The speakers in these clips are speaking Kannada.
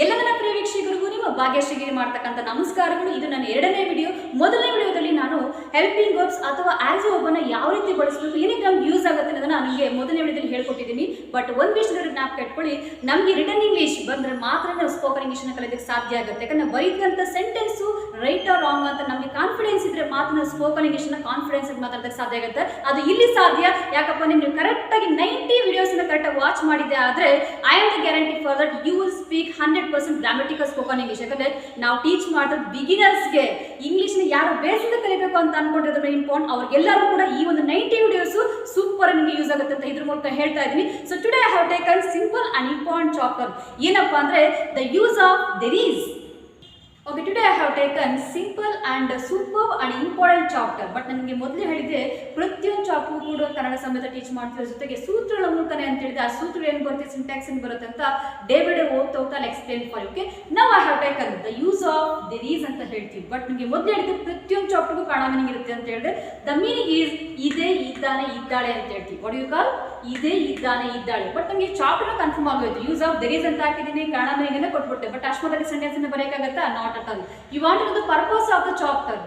ಎಲ್ಲ ನನ್ನ ಪ್ರಿಯ ವೀಕ್ಷಕರಿಗೂ ನಿಮ್ಮ ಭಾಗ್ಯಶ್ರೀಗೆ ಮಾಡ್ತಕ್ಕಂಥ ನಮಸ್ಕಾರಗಳು. ಇದು ನನ್ನ ಎರಡನೇ ವಿಡಿಯೋ. ಮೊದಲನೇ ವಿಡಿಯೋದಲ್ಲಿ ನಾನು ಹೆಲ್ಪಿಂಗ್ ವರ್ಬ್ಸ್ ಅಥವಾ ಆಸ್ ಒಬ್ಬನ ಯಾವ ರೀತಿ ಬಳಸಬೇಕು ಏನಕ್ಕೆ ನಮ್ಗೆ ಯೂಸ್ ಆಗುತ್ತೆ ಅನ್ನೋದನ್ನ ನನಗೆ ಮೊದಲನೇ ವಿಡಿಯೋದಲ್ಲಿ ಹೇಳ್ಕೊಟ್ಟಿದ್ದೀನಿ. ಬಟ್ ಒಂದು ವಿಷಯದ ಜ್ಞಾಪಕ ಇಟ್ಕೊಳ್ಳಿ, ನಮಗೆ ರಿಟರ್ನ್ ಇಂಗ್ಲೀಷ್ ಬಂದ್ರೆ ಮಾತ್ರ ನಾವು ಸ್ಪೋಕನ್ ಇಂಗ್ಲೀಷ್ನ ಕಲಿಯೋದಕ್ಕೆ ಸಾಧ್ಯ ಆಗುತ್ತೆ. ಯಾಕಂದ್ರೆ ಬರೀದಂಥ ಸೆಂಟೆನ್ಸು ರೈಟ್ ಆರ್ ರಾಂಗ್ ಅಂತ ನಮಗೆ ಕಾನ್ಫಿಡೆನ್ಸ್ ಇದ್ರೆ ಮಾತ್ರ ಸ್ಪೋಕನ್ ಇಂಗ್ಲೀಷ್ನ ಕಾನ್ಫಿಡೆನ್ಸ್ ಆಗಿ ಮಾತಾಡೋದಕ್ಕೆ ಸಾಧ್ಯ ಆಗುತ್ತೆ. ಅದು ಇಲ್ಲಿ ಸಾಧ್ಯ. ಯಾಕಪ್ಪ ನೀವು ಕರೆಕ್ಟಾಗಿ ನೈಂಟಿ ವಿಡಿಯೋಸ್ನ ಕರೆಕ್ಟಾಗಿ ವಾಚ್ ಮಾಡಿದ್ದೆ ಆದರೆ I am the guarantee for that you will speak hundred percent grammatical spoken English ಯಾಕಂದ್ರೆ ನಾವು ಟೀಚ್ ಮಾಡಿದ್ರೆ ಬಿಗಿನರ್ಸ್ಗೆ ಇಂಗ್ಲೀಷ್ನ ಯಾರು ಬೇಸಿಂದ ಕಲಿಬೇಕು ಅಂತ ಅನ್ಕೊಂಡಿರೋದ್ರ ಇಂಪಾರ್ಟೆಂಟ್ ಅವ್ರಿಗೆಲ್ಲರೂ ಕೂಡ ಈ ಒಂದು ನೈಂಟಿ ವಿಡಿಯೋಸ್ ಸೂಪರ್ ನಿಮಗೆ ಯೂಸ್ ಆಗುತ್ತೆ ಅಂತ ಇದ್ರ ಮೂಲಕ ಹೇಳ್ತಾ ಇದ್ದೀನಿ. So today I have taken simple and important chapter ಏನಪ್ಪಾ ಅಂದ್ರೆ the use of there is okay today I have taken simple and super and important chapter but ನನಗೆ ಮೊದಲೇ ಹೇಳಿದೆ ಪ್ರತಿಯೊಂದು ಚಾಪ್ಟರ್ ಕೂಡ ಕನ್ನಡ ಸಮೇತ ಟೀಚ್ ಮಾಡ್ತಿರೋ ಜೊತೆಗೆ ಸೂತ್ರಗಳ ಮೂಲಕನೇ ಅಂತ ಹೇಳಿದ್ರೆ ಆ ಸೂತ್ರ ಏನು ಬರುತ್ತೆ? ಸಿಂಟ್ಯಾಕ್ಸ್ ಏನು ಬರುತ್ತೆ ಅಂತ ಡೇ ಬೈ ಡೇ ಹೋಗ್ತಾ ಹೋಗ್ತಾ ಎಕ್ಸ್ಪ್ಲೇನ್ ಫಾರ್ ಓಕೆ ನಾವು I have taken the use of there is ಅಂತ ಹೇಳ್ತೀವಿ. ಬಟ್ ನಿಮಗೆ ಮೊದಲು ಹೇಳಿದ್ರೆ ಪ್ರತಿಯೊಂದು ಚಾಪ್ಟರ್ಗೂ ಕನ್ನಡ ಇರುತ್ತೆ ಅಂತ ಹೇಳಿದ್ರೆ ದ ಮೀನಿಂಗ್ ಈಸ್ ಇದೇ, ಇದ್ದಾನೆ, ಇದ್ದಾಳೆ ಅಂತ ಹೇಳ್ತೀವಿ. ವಾಟ್ ಯು ಕಾಲ್ ಇದೇ, ಇದ್ದಾನೆ, ಇದ್ದಾಳೆ. ಬಟ್ ನಮಗೆ ಚಾಪ್ಟರ್ ಕನ್ಫರ್ಮ್ ಆಗೋಯ್ತು. ಯೂಸ್ ಆಫ್ ದೆರೀಸ್ ಅಂತ ಹಾಕಿದ್ದೀನಿ ಕನ್ನಡ ಮೀನಿಂಗ್ ಕೊಟ್ಬಿಟ್ಟೆ. ಬಟ್ ಅಷ್ಟು sentence ಬರೆಯೋಕ್ಕಾಗತ್ತಾ? Not all you want purpose of the chapter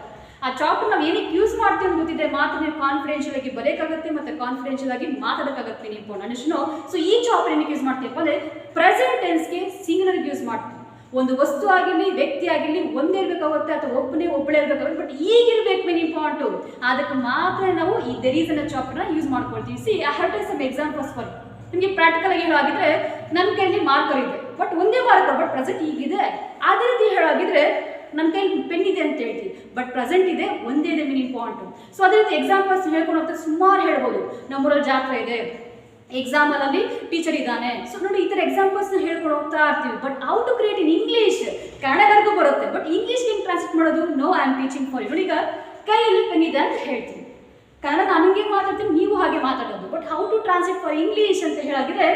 ಆ ಚಾಪ್ಟರ್ ನಾವು ಏನಕ್ಕೆ ಯೂಸ್ ಮಾಡ್ತೀವಿ ಅಂತ ಗೊತ್ತಿದೆ ಮಾತ್ರ ನೀವು ಕಾನ್ಫಿಡೆನ್ಷಿಯಲ್ ಆಗಿ ಬರೆಯೋಕ್ಕಾಗುತ್ತೆ ಮತ್ತೆ ಕಾನ್ಫಿಡೆನ್ಷಿಯಲ್ ಆಗಿ ಮಾತಾಡೋಕ್ಕಾಗುತ್ತೆ ನೀವು ಅನಿಸ್ನೋ ಸೊ ಈ ಚಾಪ್ಟರ್ ಏನಕ್ಕೆ ಯೂಸ್ ಮಾಡ್ತೀವಿ ಅಂದರೆ ಪ್ರೆಸೆಂಟ್ ಟೆನ್ಸ್ಗೆ ಸಿಂಗ್ಲರ್ ಯೂಸ್ ಮಾಡ್ತೀವಿ. ಒಂದು ವಸ್ತು ಆಗಿರಲಿ, ವ್ಯಕ್ತಿ ಆಗಿರಲಿ, ಒಂದೇ ಇರಬೇಕಾಗುತ್ತೆ ಅಥವಾ ಒಬ್ಬನೇ ಒಬ್ಬಳೇ ಇರಬೇಕಾಗುತ್ತೆ ಬಟ್ ಈಗಿರ್ಬೇಕು ಮೇನ್ ಇಂಪಾರ್ಟು ಅದಕ್ಕೆ ಮಾತ್ರ ನಾವು ಈ ದೆರೀಸ್ ಅನ್ನೋ ಚಾಪ್ಟರ್ನ ಯೂಸ್ ಮಾಡ್ಕೊಳ್ತೀವಿ. See I have to some examples for ನಿಮಗೆ ಪ್ರಾಕ್ಟಿಕಲ್ ಆಗಿ ಹೇಳಾಗಿದ್ರೆ ನನ್ನ ಕೈಯಲ್ಲಿ ಮಾರ್ಕರ್ ಇದೆ. ಬಟ್ ಒಂದೇ ಮಾರ್ಕರ್ ಬಟ್ ಪ್ರೆಸೆಂಟ್ ಈಗಿದೆ ಅದೇ ರೀತಿ ಹೇಳಾಗಿದ್ರೆ ನನ್ನ ಕೈಯಲ್ಲಿ ಪೆನ್ ಇದೆ ಅಂತ ಹೇಳ್ತೀವಿ ಬಟ್ ಪ್ರೆಸೆಂಟ್ ಇದೆ, ಒಂದೇ ಇದೆ ಮೀನಿಂಗ್ ಪಾಯಿಂಟ್ ಸೊ ಅದೇ ರೀತಿ ಎಕ್ಸಾಂಪಲ್ಸ್ ಹೇಳ್ಕೊಂಡು ಹೋಗ್ತಾರೆ ಸುಮಾರು ಹೇಳ್ಬೋದು. ನಮ್ಮೂರಲ್ಲಿ ಜಾತ್ರೆ ಇದೆ. ಎಕ್ಸಾಮಲ್ಲಿ ಟೀಚರ್ ಇದ್ದಾನೆ. ಸೊ ನೋಡಿ, ಈ ಥರ ಎಕ್ಸಾಂಪಲ್ಸ್ನ ಹೇಳ್ಕೊಂಡು ಹೋಗ್ತಾ ಇರ್ತೀವಿ. But how to create in English ಕನ್ನಡವರೆಗೂ ಬರುತ್ತೆ. ಬಟ್ ಇಂಗ್ಲೀಷ್ ಹೆಂಗೆ ಟ್ರಾನ್ಸ್ಲೇಟ್ ಮಾಡೋದು? No I am teaching for ಈಗ ಕೈಯಲ್ಲಿ ಪೆನ್ ಇದೆ ಅಂತ ಹೇಳ್ತೀನಿ. ಕನ್ನಡ ನಾನು ಹಿಂಗೆ ಮಾತಾಡ್ತೀನಿ ನೀವು ಹಾಗೆ ಮಾತಾಡೋದು but how to translate for English ಅಂತ ಹೇಳಿದ್ರೆ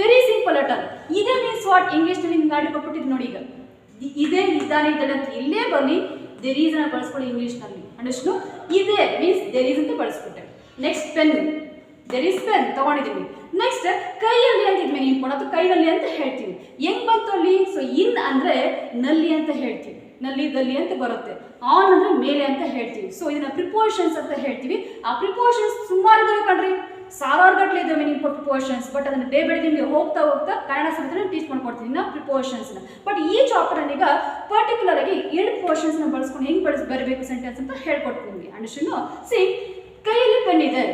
ವೆರಿ ಸಿಂಪಲ್ ಅಟಲ್ ಇದೇ ಮೀನ್ಸ್ ವಾಟ್ ಇಂಗ್ಲೀಷ್ನಲ್ಲಿ ಗಾಡಿ ಕೊಟ್ಬಿಟ್ಟಿದ್ದು ನೋಡಿ ಈಗ. ಇದೇ ಇದ್ದಾನೆ ಇದ್ದಾನೆ ಅಂತ ಇಲ್ಲೇ ಬನ್ನಿ ದೆರೀಸ್ ಅನ್ನ ಬಳಸ್ಕೊಳ್ಳಿ ಇಂಗ್ಲೀಷ್ನಲ್ಲಿ ಅಂಡಷ್ಟು ಇದೆ ಮೀನ್ಸ್ ದೆರೀಸ್ ಅಂತ ಬಳಸ್ಬಿಟ್ಟೆ. Next pen there is pen ತಗೊಂಡಿದ್ದೀನಿ ನೆಕ್ಸ್ಟ್ ಕೈಯಲ್ಲಿ ಅಂತ ಇದ್ಮೇಲೆ ಇಂಪಾರ್ಟ್ ಕೊಡೋದು? ಕೈನಲ್ಲಿ ಅಂತ ಹೇಳ್ತೀವಿ ಹೆಂಗ್ ಬಂತು ಅಲ್ಲಿ? ಸೊ ಇನ್ ಅಂದ್ರೆ ನಲ್ಲಿ ಅಂತ ಹೇಳ್ತೀವಿ ನಲ್ಲಿ, ದಲ್ಲಿ ಅಂತ ಬರುತ್ತೆ. ಆನ್ ಅಂದ್ರೆ ಮೇಲೆ ಅಂತ ಹೇಳ್ತೀವಿ ಸೊ ಇದನ್ನ ಪ್ರಿಪೋರ್ಷನ್ಸ್ ಅಂತ ಹೇಳ್ತೀವಿ. ಆ ಪ್ರಿಪೋರ್ಷನ್ಸ್ ಸುಮಾರು ಮೀನಿಂಗ್ ಪ್ರಿಪೋರ್ಷನ್ಸ್ ಬಟ್ ಅದನ್ನು ಡೇ ಬೈ ನಿಮಗೆ ಹೋಗ್ತಾ ಹೋಗ್ತಾ ಕನ್ನಡ ಸಮೇತ ಟೀಚ್ ಮಾಡ್ಕೊಡ್ತೀನಿ ನಾವು ಪ್ರಿಪೋರ್ಷನ್ಸ್ನ ಬಟ್ ಈ ಚಾಪ್ಟರ್ ಈಗ ಪರ್ಟಿಕ್ಯುಲರ್ ಆಗಿ ಎರಡು ಪೋರ್ಷನ್ಸ್ನ ಬಳಸ್ಕೊಂಡು ಹೆಂಗ್ ಬಳಸಿ, ಬರಬೇಕು ಸೆಂಟೆನ್ಸ್ ಅಂತ ಹೇಳ್ಕೊಡ್ತೀನಿ ನಿಮಗೆ. ಅಂಡರ್ಸ್ಟ್ಯಾಂಡ್ ಸಿ ಕೈಯಲ್ಲಿ ಪೆನ್ ಇದೆ.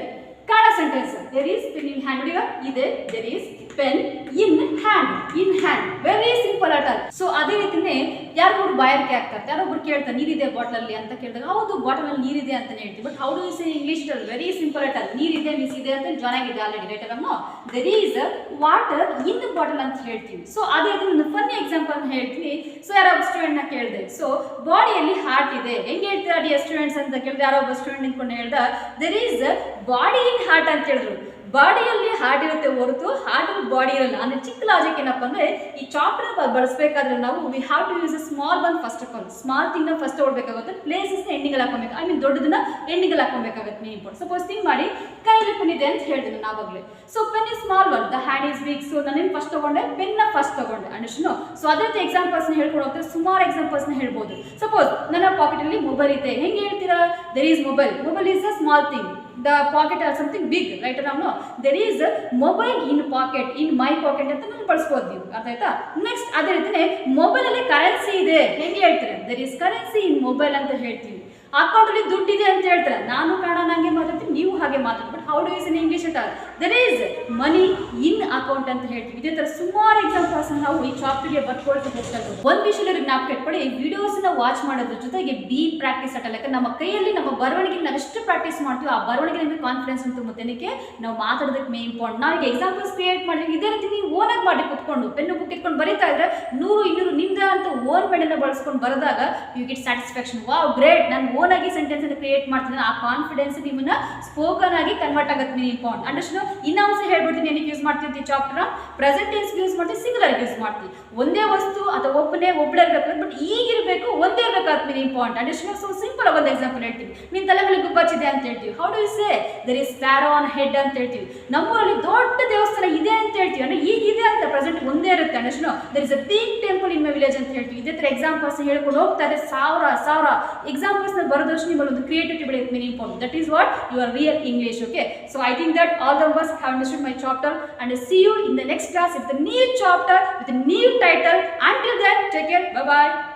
Kannada sentence there is pen in hand ಇದೆ. There is pen in hand in hand very simple at all so ಅದೇ ರೀತಿನೇ ಯಾರೊಬ್ರು ಬಾಯಾರಿಕೆ ಆಗ್ತಾರೆ. ಒಬ್ರು ಕೇಳ್ತಾರೆ, ನೀರಿದೆ ಬಾಟ್ಲಲ್ಲಿ ಅಂತ ಕೇಳಿದಾಗ, ಹೌದು, ಬಾಟಲಲ್ಲಿ ನೀರಿದೆ ಅಂತಲೇ ಹೇಳ್ತೀವಿ. But how do is English very simple at all ನೀರಿದೆ ಮಿಸ್ ಇದೆ ಅಂತ ಜಾಯ್ನ್ ಆಗಿದೆ ಆಲ್ರೆಡಿ ರೈಟ್ ಅಮ್ಮ there is water in bottle ಅಂತ ಹೇಳ್ತೀವಿ. ಸೊ ಅದೇ ಒಂದು ಫನ್ನಿ ಎಕ್ಸಾಂಪಲ್ ಹೇಳ್ತೀನಿ. ಸೊ ಯಾರೋ ಒಬ್ಬ ಸ್ಟೂಡೆಂಟ್ನ ಕೇಳಿದೆ. ಸೊ ಬಾಡಿಯಲ್ಲಿ ಹಾರ್ಟ್ ಇದೆ. ಹೆಂಗೆ ಹೇಳ್ತೀರಾ ಡಿ ಸ್ಟೂಡೆಂಟ್ಸ್ ಅಂತ ಕೇಳಿದೆ. ಯಾರೋ ಒಬ್ಬ ಸ್ಟೂಡೆಂಟ್ ನಿಂತ್ಕೊಂಡು ಹೇಳ್ದ there is body in heart ಅಂತ ಹೇಳಿದ್ರು ಬಾಡಿಯಲ್ಲಿ ಹಾರ್ಟ್ ಇರುತ್ತೆ ಹೊರತು ಹಾರ್ಟ್ ಬಾಡಿ ಇರಲ್ಲ. ಅಂದ್ರೆ ಚಿಕ್ಕ ಲಾಜಿಕ್ ಏನಪ್ಪ ಅಂದ್ರೆ ಈ ಚಾಪ್ನ ಬಳಸಬೇಕಾದ್ರೆ ನಾವು we have to use a small one first of all small ಥಿಂಗ್ನ first ಓಡಬೇಕಾಗುತ್ತೆ. ಪ್ಲೇಸಸ್ನ ಎಂಡಿಂಗಲ್ಲಿ ಹಾಕೊಬೇಕು ಐ ಮೀನ್ ದೊಡ್ಡದನ್ನ ಎಂಡಿಂಗಲ್ಲಿ ಹಾಕೊಬೇಕಾಗುತ್ತೆ ಮೀನ್ ಇಂಪಾರ್ಟ್ ಸಪೋಸ್ ಥಿಂಗ್ ಮಾಡಿ. ಕೈಲಿ ಪೆನ್ ಇದೆ ಅಂತ ಹೇಳಿದೆ ನಾವಾಗಲೇ. So pen is small one the hand is weak so ನಾನೇನು ಫಸ್ಟ್ ತಗೊಂಡೆ ಪೆನ್ನ ಫಸ್ಟ್ ತಗೊಂಡೆ. ಅಂಡರ್ಸ್ಟು ಸೊ ಅದೇ ರೀತಿ ಎಕ್ಸಾಂಪಲ್ಸ್ನ ಹೇಳ್ಕೊಂಡು ಹೋಗ್ತಾರೆ? ಸುಮಾರು ಎಕ್ಸಾಂಪಲ್ಸ್ನ ಹೇಳ್ಬೋದು. ಸಪೋಸ್ ನನ್ನ ಪಾಕೆಟಲ್ಲಿ ಮೊಬೈಲ್ ಇದೆ. ಹೆಂಗೆ ಹೇಳ್ತೀರಾ? There is mobile mobile is a small thing the pocket or something big right ನಾವು there is mobile in pocket in my pocket ಅಂತ ನಾವು ಬಳಸ್ಬೋದು ನೀವು ಅರ್ಥ ಆಯ್ತಾ ನೆಕ್ಸ್ಟ್ ಅದೇ ರೀತಿನೇ ಮೊಬೈಲಲ್ಲಿ ಕರೆನ್ಸಿ ಇದೆ. ಹೆಂಗೆ ಹೇಳ್ತಾರೆ? There is currency in mobile ಅಂತ ಹೇಳ್ತೀವಿ. ಅಕೌಂಟಲ್ಲಿ ದುಡ್ಡಿದೆ ಅಂತ ಹೇಳ್ತಾರೆ. ನಾನು ಕನ್ನಡ ನಂಗೆ ಮಾತಾಡ್ತೀನಿ, ನೀವು ಹಾಗೆ ಮಾತಾಡ್ತೀನಿ. But how do use in English ಅಂತ there is money in account ಅಂತ ಹೇಳ್ತೀವಿ. ಇದೇ ಥರ ಸುಮಾರು ಎಕ್ಸಾಂಪಲ್ಸ್ ನಾವು ಈ ಚಾಪ್ಟರ್ಗೆ ಬರ್ಕೊಳ್ತಾ ಹೋಗ್ತಾ ಒಂದು ವಿಷಯದಲ್ಲಿ ಜ್ಞಾಪಕ ಇಟ್ಕೊಳ್ಳಿ ವಿಡಿಯೋಸ್ನ ವಾಚ್ ಮಾಡೋದ್ರ ಜೊತೆಗೆ ಬಿ ಪ್ರಾಕ್ಟೀಸ್ ಅಟಲ್ಲ ಯಾಕಂದ್ರೆ ನಮ್ಮ ಕೈಯಲ್ಲಿ ನಮ್ಮ ಬರವಣಿಗೆ ನಾವು ಎಷ್ಟು ಪ್ರಾಕ್ಟೀಸ್ ಮಾಡ್ತೀವಿ ಆ ಬರವಣಿಗೆ ನಮಗೆ ಕಾನ್ಫಿಡೆನ್ಸ್ ಅಂತ ಮುತ್ತೇನಕ್ಕೆ ನಾವು ಮಾತಾಡೋದಕ್ಕೆ ಮೇನ್ ಪಾಯಿಂಟ್ ನಾವು ಎಕ್ಸಾಂಪಲ್ಸ್ ಕ್ರಿಯೇಟ್ ಮಾಡಿದ್ವಿ ಇದೇ ರೀತಿ ನೀವು ಓನಾಗಿ ಮಾಡಿ ಕುತ್ಕೊಂಡು ಪೆನ್ನು ಬುಕ್ ಇಟ್ಕೊಂಡು ಬರೀತಾ ಇದ್ರೆ ನೂರು, ಇನ್ನೂರು ನಿಮ್ದ ಅಂತ ಓನ್ ಪೆನ್ನ ಬಳಸ್ಕೊಂಡು ಬರೆದಾಗ you get satisfaction wow great ನಾನು ಓನ್ ಆಗಿ ಸೆಂಟೆನ್ಸ್ ಅನ್ನು ಕ್ರಿಯೇಟ್ ಮಾಡ್ತೀನಿ ಆ ಕಾನ್ಫಿಡೆನ್ಸ್ ನಿಮ್ಮನ್ನ ಸ್ಪೋಕನ್ ಆಗಿ ಕನ್ವರ್ಟ್ ಆಗುತ್ತೆ ನೀವು ಇಂಪಾರ್ಟೆಂಟ್ ಅಂಡರ್ಸ್ಟ್ಯಾಂಡ್ ಇನ್ನೊಂದ್ಸಲ ಹೇಳ್ಬಿಡ್ತೀನಿ, ಏನಕ್ಕೆ ಯೂಸ್ ಮಾಡ್ತೀವಿ ಚಾಪ್ಟರ್ ಪ್ರೆಸೆಂಟ್ ಟೆನ್ಸ್ ಯೂಸ್ ಮಾಡ್ತೀವಿ ಸಿಂಗುಲರ್ ಯೂಸ್ ಮಾಡ್ತೀವಿ. ಒಂದೇ ವಸ್ತು ಅಥವಾ ಒಬ್ಬನೇ ಒಬ್ಬಳೇ ಇರಬೇಕು ಬಟ್ ಈಗಿರಬೇಕು ಒಂದೇ ಇರಬೇಕಾದ mean important understand so simple ಒಂದು ಎಕ್ಸಾಂಪಲ್ ಹೇಳ್ತೀವಿ ನಿನ್ನ ತಲೆ ಮೇಲೆ ಗುಬ್ಬಚ್ಚಿದೆ ಅಂತ ಹೇಳ್ತೀವಿ. How do say there is sparrow on head ಅಂತ ಹೇಳ್ತೀವಿ. ನಮ್ಮೂರಲ್ಲಿ ದೊಡ್ಡ ದೇವಸ್ಥಾನ ಇದೆ ಅಂತ ಹೇಳ್ತೀವಿ. ಅಂದ್ರೆ ಈಗ ಇದೆ ಅಂತ ಪ್ರೆಸೆಂಟ್ ಒಂದೇ ಇರುತ್ತೆ. Understood there is a big temple in my village ಅಂತ ಹೇಳ್ತೀವಿ. ಇದೇ ಥರ ಎಕ್ಸಾಂಪಲ್ಸ್ ಹೇಳ್ಕೊಂಡು ಹೋಗ್ತಾರೆ ಸಾವಿರ ಸಾವಿರ ಎಕ್ಸಾಂಪಲ್ಸ್ನ Varadharshini Balund, creative table is very important. That is what your real English, okay? So I think that all of us have understood my chapter and I see you in the next class with the new chapter, with the new title. Until then, take care. Bye-bye.